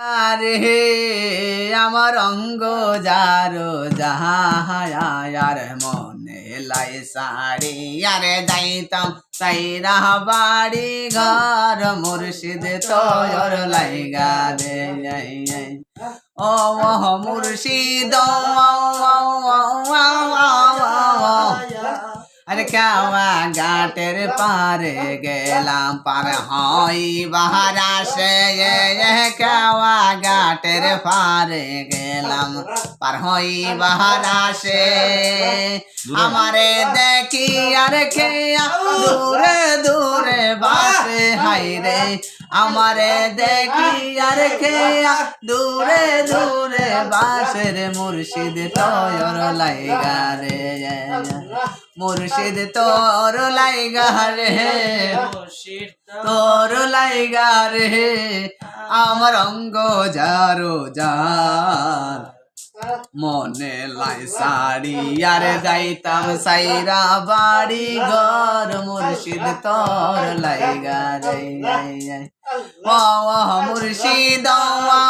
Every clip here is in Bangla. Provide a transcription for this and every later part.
আরে আমার অঙ্গ যারো যাহার মনে লাই সাড়ি আরে যাইতাম সাইরা বাড়ি ঘর, মুর্শিদ তোর লাইগা রে ও মুর্শিদ কাওয়া ঘাটের পারে গেলাম পার হই বাহারা সে কাওয়া ঘাটের পারে গেলাম পার হই বাহারা সে। আমারে দেখি আর খেয়া দূরে দূরে বাসে হাই রে আমারে দেখি আর খেয়া দূরে দূরে বাসের মুর্শিদ তোর লাইগা রে। মুর্শিদ তোর লাইগা রে তোর লাইগা রে। আমার অঙ্গ যারো যার মনে লাই সাড়ি আর যাইতাম সাইরা বাড়ি, ঘর মুর্শিদ তোর লাইগা, রে ওয়া মুর্শিদ ওয়া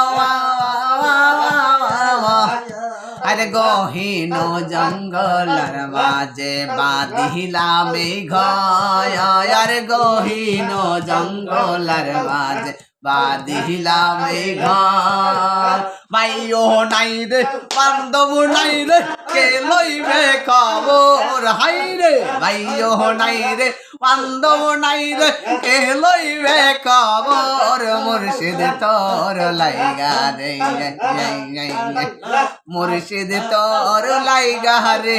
আরে গহীন জঙ্গলের মাঝে বাঁধিলাম এই ঘয়। আরে গহীন জঙ্গলের মাঝে বাঁধিলাম এই ঘর ভাইও নাই রে বান্ধব নাই রে, কে লইবে খবর? হাই রে, ভাইও নাই রে বান্ধব নাই রে কে লইবে খবর? মুর্শিদ তোর লাইগা রে মুর্শিদ তোর লাইগা রে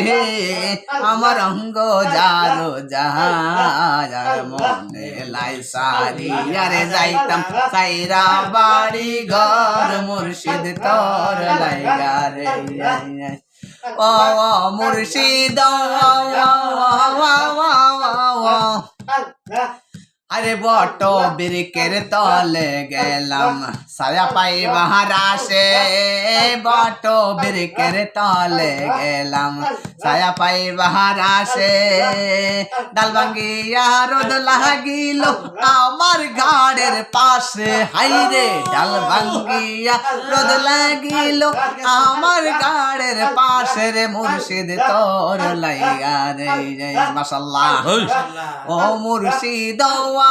আমার অঙ্গ যারো যার মনে লাই আরে যাইতাম সাইরা বাড়ি ঘর মুর্শিদ তোর লাইগা রে ও মুর্শিদ ও, ও, ও। আরে বট বিরিকের তলে গেলাম। সায়া পাই বাহারাসে বট বিরিকের তলে গেলাম। সায়া পাই বাহারাসে ডাল ভাঙ্গিয়া রোদ লাগিল আমার ঘাড়ের পাশে। হাইরে ডাল ভাঙ্গিয়া রোদ লাগিল আমার ঘাড়ের পাশে রে মুর্শিদ তোর লাইগা রে। মাসাল্লাহ ও মুর্শিদ ওয়া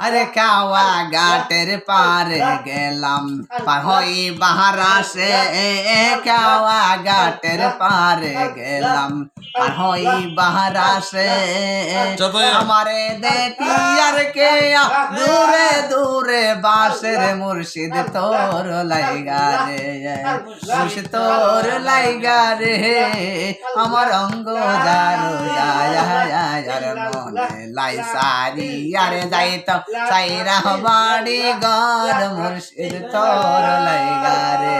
আরে কাওয়া ঘাটের পারে গেলাম হই বাহারাসে কাওয়া ঘাটের পারে গেলাম হই বাহারাসে আমারে দেখি আর কে দূরে দূরে বাসের মুর্শিদ তোর লাইগা রে মুর্শিদ তোর লাইগা রে আমার অঙ্গ যারো যার মনে লাই সারি আরে যাইতাম সাইরা বাড়ি ঘর মুর্শিদ তোর লাইগা রে